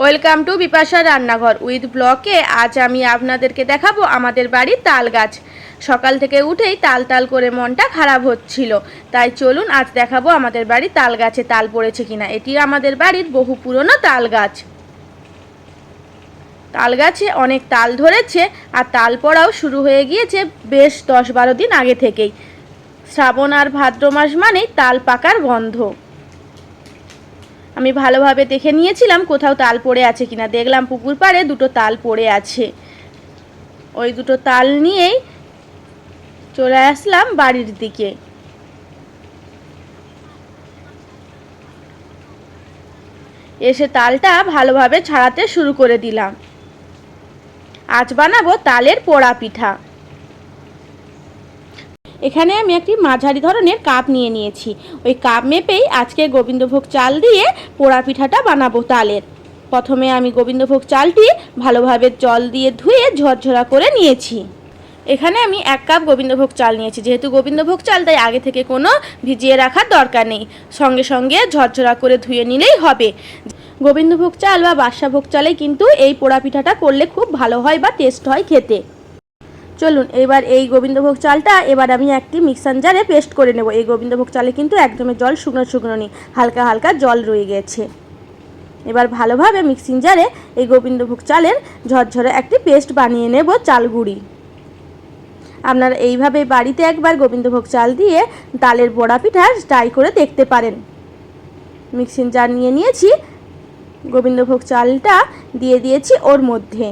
Welcome to Bipasha রান্নাঘর with ব্লকে। আজ আমি আপনাদেরকে দেখাবো আমাদের বাড়ির তাল গাছ। সকাল থেকে উঠেই তাল তাল করে মনটা খারাপ হচ্ছিল। তাই চলুন আজ দেখাবো আমাদের বাড়ির তাল গাছে তাল পড়েছে কিনা। এটি আমাদের বাড়ির বহু পুরনো তাল গাছ। তাল গাছে অনেক তাল ধরেছে আর তাল পড়াও শুরু হয়ে গিয়েছে বেশ দশ বারো দিন আগে থেকেই। শ্রাবণ আর ভাদ্র মাস মানেই তাল পাকার গন্ধ। আমি ভালোভাবে দেখে নিয়েছিলাম কোথাও তাল পড়ে আছে কিনা। দেখলাম পুকুর পাড়ে দুটো তাল পড়ে আছে। ওই দুটো তাল নিয়েই চলে আসলাম বাড়ির দিকে। এসে তালটা ভালোভাবে ছাড়াতে শুরু করে দিলাম। আজ বানাবো তালের পোড়া পিঠা। এখানে আমি একটি মাঝারি ধরনের কাপ নিয়ে নিয়েছি। ওই কাপ মেপেই আজকে গোবিন্দভোগ চাল দিয়ে পোড়া পিঠাটা বানাবো তালের। প্রথমে আমি গোবিন্দভোগ চালটি ভালোভাবে জল দিয়ে ধুয়ে ঝরঝরা করে নিয়েছি। এখানে আমি এক কাপ গোবিন্দভোগ চাল নিয়েছি। যেহেতু গোবিন্দভোগ চাল তাই আগে থেকে কোনো ভিজিয়ে রাখার দরকার নেই। সঙ্গে সঙ্গে ঝরঝরা করে ধুয়ে নিলেই হবে। গোবিন্দভোগ চাল বা বাদশাভোগ চালে কিন্তু এই পোড়া পিঠাটা করলে খুব ভালো হয় বা টেস্ট হয় খেতে। চলুন, এবার এই গোবিন্দভোগ চালটা, এবার আমি একটি মিক্সার জারে পেস্ট করে নেব। এই গোবিন্দভোগ চালে কিন্তু একদমই জল শুকনো শুকনো নেই, হালকা হালকা জল রয়ে গেছে। এবার ভালোভাবে মিক্সিং জারে এই গোবিন্দভোগ চালের ঝরঝরে একটি পেস্ট বানিয়ে নেব চাল গুঁড়ি। আপনারা এইভাবে বাড়িতে একবার গোবিন্দভোগ চাল দিয়ে ডালের বড়া পিঠা ট্রাই করে দেখতে পারেন। মিক্সিং জার নিয়ে নিয়েছি, গোবিন্দভোগ চালটা দিয়ে দিয়েছি ওর মধ্যে।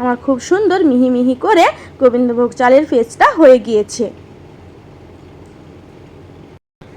আমার খুব সুন্দর মিহি মিহি করে গোবিন্দভোগ চালের পেস্টটা হয়ে গিয়েছে।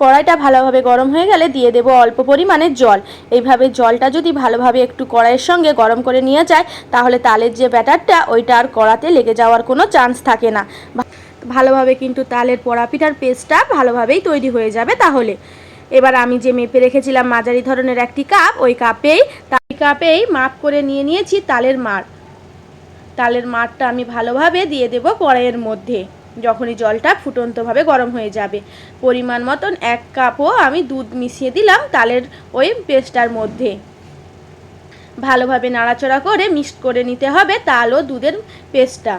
কড়াইটা ভালোভাবে গরম হয়ে গেলে দিয়ে দেবো অল্প পরিমাণে জল। এইভাবে জলটা যদি ভালোভাবে একটু কড়াইয়ের সঙ্গে গরম করে নিয়ে যায়, তাহলে তালের যে ব্যাটারটা, ওইটা আর কড়াতে লেগে যাওয়ার কোনো চান্স থাকে না। ভালোভাবে কিন্তু তালের পোড়া পিঠার পেস্টটা ভালোভাবেই তৈরি হয়ে যাবে তাহলে। এবার আমি যে মেপে রেখেছিলাম মাঝারি ধরনের একটি কাপ, ওই কাপেই কাপেই মাপ করে নিয়ে নিয়েছি তালের মার। তালের মাঠটা আমি ভালোভাবে দিয়ে দেব কড়াইয়ের মধ্যে। যখনই জলটা ফুটন্তভাবে গরম হয়ে যাবে। পরিমাণ মতন এক কাপও আমি দুধ মিশিয়ে দিলাম তালের ওই পেস্টটার মধ্যে। ভালোভাবে নাড়াচড়া করে মিক্সড করে নিতে হবে তাল ও দুধের পেস্টটা।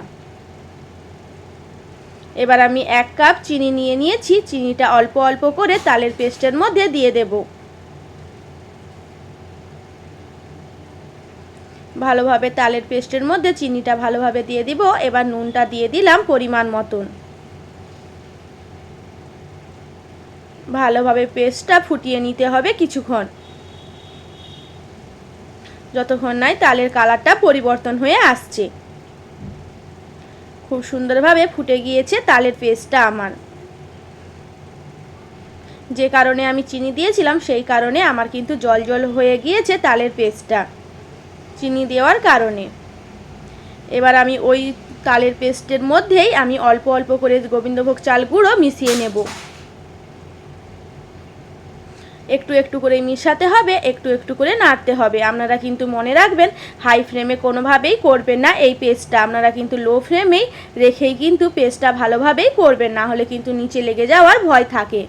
এবার আমি এক কাপ চিনি নিয়ে নিয়েছি। চিনিটা অল্প অল্প করে তালের পেস্টের মধ্যে দিয়ে দেবো। ভালোভাবে তালের পেস্টের মধ্যে চিনিটা ভালোভাবে দিয়ে দিব। এবার নুনটা দিয়ে দিলাম পরিমাণ মতন। ভালোভাবে পেস্টটা ফুটিয়ে নিতে হবে কিছুক্ষণ। যতক্ষণ নাই তালের কালারটা পরিবর্তন হয়ে আসছে। খুব সুন্দরভাবে ফুটে গিয়েছে তালের পেস্টটা আমার। যে কারণে আমি চিনি দিয়েছিলাম, সেই কারণে আমার কিন্তু জল জল হয়ে গিয়েছে তালের পেস্টটা। চিনি দেওয়ার কারণে। এবার আমি ওই তালের পেস্টের মধ্যেই আমি অল্প অল্প করে গোবিন্দভোগ চাল গুঁড়ো মিশিয়ে নেব। একটু একটু করে মিশাতে হবে, একটু একটু করে নাড়তে হবে। আপনারা কিন্তু মনে রাখবেন, হাই ফ্লেমে কোনোভাবেই করবেন না এই পেস্টটা। আপনারা কিন্তু লো ফ্লেমেই রেখেই কিন্তু পেস্টটা ভালোভাবেই করবেন, না হলে কিন্তু নিচে লেগে যাওয়ার ভয় থাকে।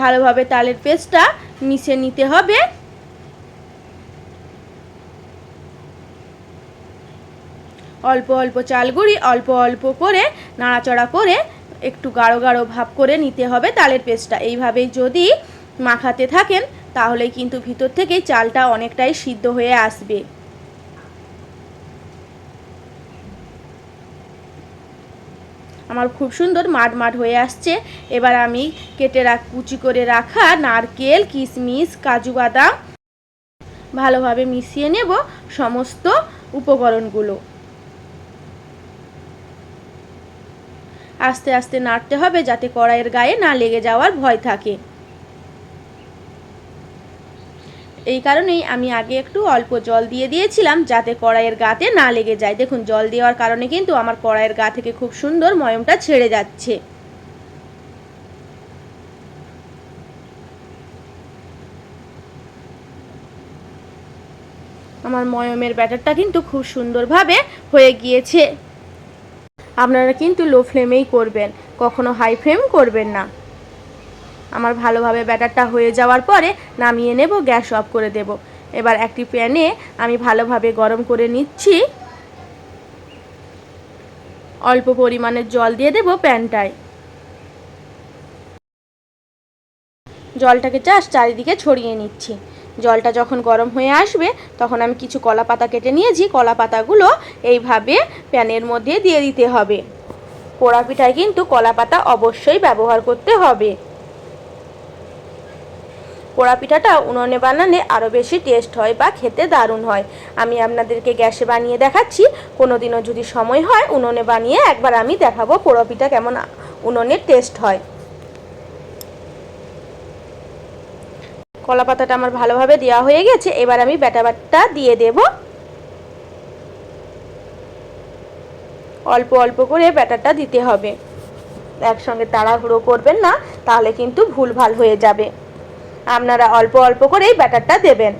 ভালোভাবে তালের পেস্টটা মিশে নিতে হবে। অল্প অল্প চালগুড়ি অল্প অল্প করে নাড়াচড়া করে একটু গাঢ় গাঢ় ভাব করে নিতে হবে তালের পেস্টটা। এইভাবেই যদি মাখাতে থাকেন তাহলে কিন্তু ভিতর থেকেই চালটা অনেকটাই সিদ্ধ হয়ে আসবে। আমার খুব সুন্দর মাঠ মাঠ হয়ে আসছে। এবার আমি কেটে রাখ, কুচি করে রাখা নারকেল কিশমিশ কাজু বাদাম ভালোভাবে মিশিয়ে নেব সমস্ত উপকরণগুলো। আস্তে আস্তে নাড়তে হবে যাতে কড়াইয়ের গায়ে না লেগে যাওয়ার ভয় থাকে। এই কারণেই আমি আগে একটু অল্প জল দিয়ে দিয়েছিলাম যাতে কড়াইয়ের গাতে না লেগে যায়। দেখুন, জল দেওয়ার কারণে কিন্তু আমার কড়াইয়ের গা থেকে খুব সুন্দর ময়মটা ছেড়ে যাচ্ছে। আমার ময়মের ব্যাটারটা কিন্তু খুব সুন্দরভাবে হয়ে গিয়েছে। আপনারা কিন্তু লো ফ্লেমেই করবেন, কখনো হাই ফ্লেম করবেন না। আমার ভালোভাবে ব্যাটারটা হয়ে যাওয়ার পরে নামিয়ে নেব, গ্যাস অফ করে দেব। এবার একটি প্যানে আমি ভালোভাবে গরম করে নিচ্ছি। অল্প পরিমাণে জল দিয়ে দেব প্যানটায়। জলটাকে চাষ চারিদিকে ছড়িয়ে নিচ্ছি। জলটা যখন গরম হয়ে আসবে, তখন আমি কিছু কলা পাতা কেটে নিয়েছি। কলা পাতাগুলো এইভাবে প্যানের মধ্যে দিয়ে দিতে হবে। পোড়া পিঠায় কিন্তু কলা পাতা অবশ্যই ব্যবহার করতে হবে। পোড়া পিঠাটা উনুনে বানালে আরও বেশি টেস্ট হয় বা খেতে দারুণ হয়। আমি আপনাদেরকে গ্যাসে বানিয়ে দেখাচ্ছি কোনো দিনও যদি সময় হয় উনুনে বানিয়ে একবার আমি দেখাবো পোড়া পিঠা কেমন উনুনের টেস্ট হয়। কলা পাতাটা আমার ভালোভাবে দেওয়া হয়ে গেছে, এবার আমি ব্যাটাবারটা দিয়ে দেব। অল্প অল্প করে ব্যাটারটা দিতে হবে। একসঙ্গে তাড়াহুড়ো করবেন না, তাহলে কিন্তু ভুলভাল হয়ে যাবে। আপনারা অল্প অল্প করেই ব্যাটারটা দেবেন।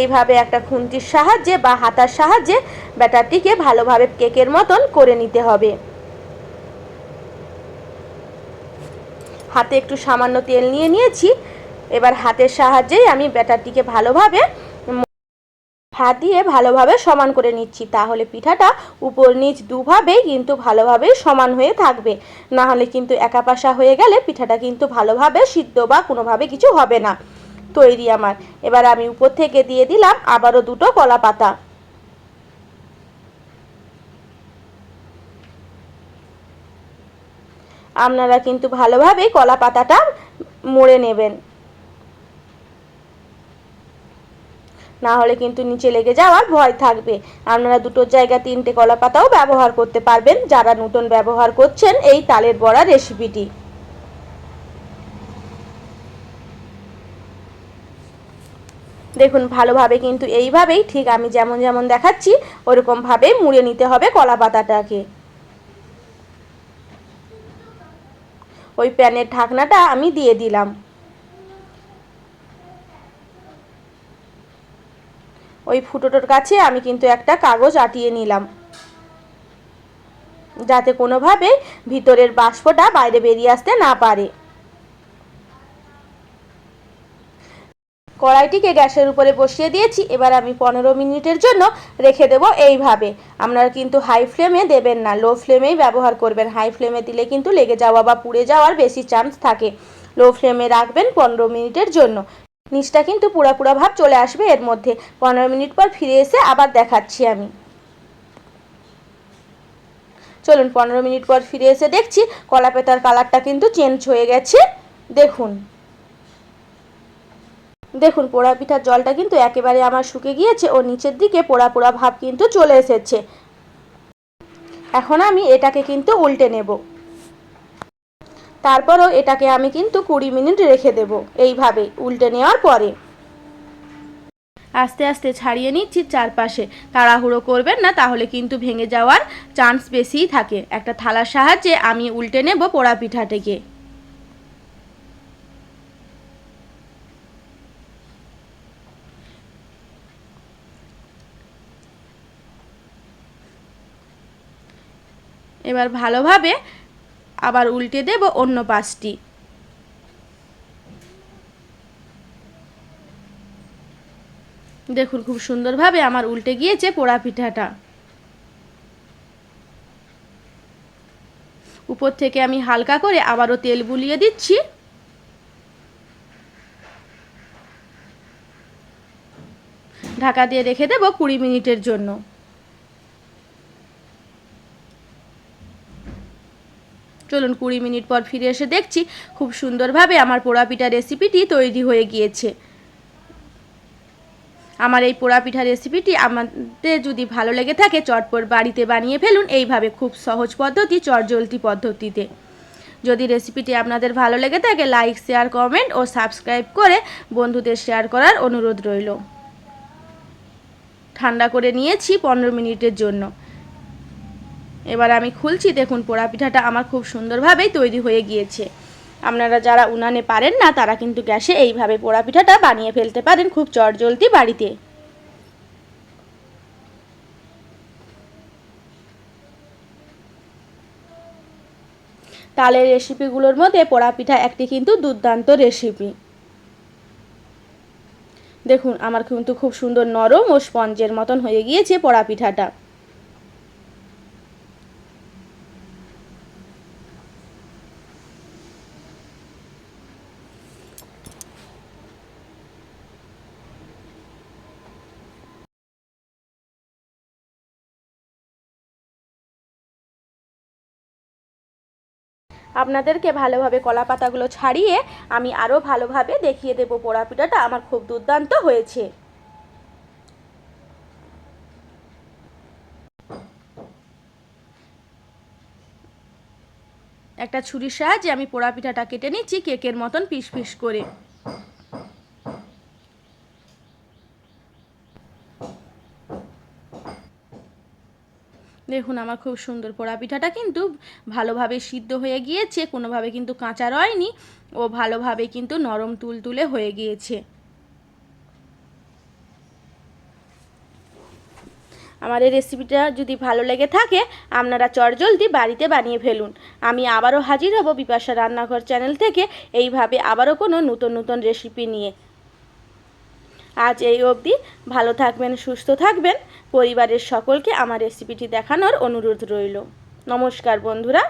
এইভাবে একটা খুন্তির সাহায্যে বা হাতার সাহায্যে ব্যাটারটিকে ভালোভাবে কেকের মতন করে নিতে হবে। হাতে একটু সামান্য তেল নিয়ে নিয়েছি। এবার হাতের সাহায্যেই আমি ব্যাটারটিকে ভালোভাবে হাত দিয়ে ভালোভাবে সমান করে নিচ্ছি। তাহলে পিঠাটা উপর নিচ দুভাবেই কিন্তু ভালোভাবেই সমান হয়ে থাকবে। না হলে কিন্তু একা পাশা হয়ে গেলে পিঠাটা কিন্তু ভালোভাবে সিদ্ধ বা কোনোভাবে কিছু হবে না। তৈরি আমার। এবার আমি উপর থেকে দিয়ে দিলাম আবারও দুটো কলা পাতা। আপনারা কিন্তু ভালোভাবে কলা পাতাটা মুড়ে নেবেন। না হলে কিন্তু নিচে লেগে যাওয়ার ভয় থাকবে। আপনারা দুটোর জায়গায় তিনটে কলা পাতাও ব্যবহার করতে পারবেন। যারা নতুন ব্যবহার করছেন এই তালের বড়া রেসিপিটি। দেখুন, ভালোভাবে কিন্তু এইভাবেই ঠিক আমি যেমন যেমন দেখাচ্ছি, ওরকমভাবে মুড়ে নিতে হবে কলা পাতাটাকে ওই প্যানের ঢাকনাটা আমি দিয়ে দিলাম। ওই ফুটোটোর কাছে আমি কিন্তু একটা কাগজ আটিয়ে নিলাম। যাতে কোনোভাবে ভিতরের বাষ্পটা বাইরে বেরিয়ে আসতে না পারে। কড়াইটিকে গ্যাসের উপরে বসিয়ে দিয়েছি, এবার আমি পনেরো মিনিটের জন্য রেখে দেব এইভাবে। আপনারা কিন্তু হাই ফ্লেমে দেবেন না লো ফ্লেমেই ব্যবহার করবেন। হাই ফ্লেমে দিলে কিন্তু লেগে যাওয়া বা পুড়ে যাওয়ার বেশি চান্স থাকে। লো ফ্লেমে রাখবেন পনেরো মিনিটের জন্য। নিচটা কিন্তু পুরা ভাব চলে আসবে এর মধ্যে। পনেরো মিনিট পর ফিরে এসে আবার দেখাচ্ছি আমি। চলুন, পনেরো মিনিট পর ফিরে এসে দেখছি কলা পেতার কালারটা কিন্তু চেঞ্জ হয়ে গেছে। দেখুন। দেখুন, পোড়া পিঠার জলটা কিন্তু একেবারে আমার শুকে গিয়েছে ও নিচের দিকে পোড়া পোড়া ভাব কিন্তু চলে এসেছে। এখন আমি এটাকে কিন্তু উল্টে নেব। তারপরও এটাকে আমি কিন্তু কুড়ি মিনিট রেখে দেব। এইভাবে উল্টে নেওয়ার পরে। আস্তে আস্তে ছাড়িয়ে নিচ্ছি চারপাশে। তাড়াহুড়ো করবেন না, তাহলে কিন্তু ভেঙে যাওয়ার চান্স বেশিই থাকে। একটা থালার সাহায্যে আমি উল্টে নেব পোড়া পিঠাটাকে এবার ভালোভাবে আবার উল্টে দেব অন্য পাশটি দেখুন খুব সুন্দরভাবে আমার উল্টে গিয়েছে পোড়া পিঠাটা। উপর থেকে আমি হালকা করে আবারও তেল বুলিয়ে দিচ্ছি। ঢাকা দিয়ে রেখে দেবো কুড়ি মিনিটের জন্য। চলুন কুড়ি মিনিট পর ফিরে এসে দেখছি খুব সুন্দরভাবে আমার পোড়া পিঠা রেসিপিটি তৈরি হয়ে গিয়েছে। আমার এই পোড়া পিঠা রেসিপিটি আমাদের যদি ভালো লেগে থাকে, চটপট বাড়িতে বানিয়ে ফেলুন এইভাবে খুব সহজ পদ্ধতি চটজলতি পদ্ধতিতে। যদি রেসিপিটি আপনাদের ভালো লেগে থাকে, লাইক, শেয়ার, কমেন্ট ও সাবস্ক্রাইব করে বন্ধুদের শেয়ার করার অনুরোধ রইল। ঠান্ডা করে নিয়েছি পনেরো মিনিটের জন্য। এবার আমি খুলছি, দেখুন পোড়া পিঠাটা আমার খুব সুন্দরভাবেই তৈরি হয়ে গিয়েছে। আপনারা যারা উনানে পারেন না, তারা কিন্তু গ্যাসে এইভাবে পোড়া পিঠাটা বানিয়ে ফেলতে পারেন খুব চটজলদি বাড়িতে। তালের রেসিপিগুলোর মধ্যে পোড়া পিঠা একটি কিন্তু দুর্দান্ত রেসিপি। দেখুন, আমার কিন্তু খুব সুন্দর নরম ও স্পঞ্জের মতন হয়ে গিয়েছে পোড়া পিঠাটা। আপনাদেরকে ভালোভাবে কলা পাতাগুলো ছাড়িয়ে আমি আরও ভালোভাবে দেখিয়ে দেবো পোড়া পিঠাটা আমার খুব দুর্দান্ত হয়েছে। একটা ছুরির সাহায্যে আমি পোড়া পিঠাটা কেটে নিচ্ছি কেকের মতন পিস পিস করে। দেখুন আমার খুব সুন্দর পোড়া পিঠাটা কিন্তু ভালোভাবে সিদ্ধ হয়ে গিয়েছে, কোনোভাবে কিন্তু কাঁচা রয়নি, ও ভালোভাবে কিন্তু নরম তুলতুলে হয়ে গিয়েছে। আমার এই রেসিপিটা যদি ভালো লেগে থাকে, আপনারা চটজলদি বাড়িতে বানিয়ে ফেলুন। আমি আবারও হাজির হব বিপাশা রান্নাঘর চ্যানেল থেকে, এইভাবে আবারও কোনো নতুন নতুন রেসিপি নিয়ে। আজ এই অবধি ভালো থাকবেন, সুস্থ থাকবেন। পরিবারের সকলকে আমার রেসিপিটি দেখানোর অনুরোধ রইল। নমস্কার বন্ধুরা।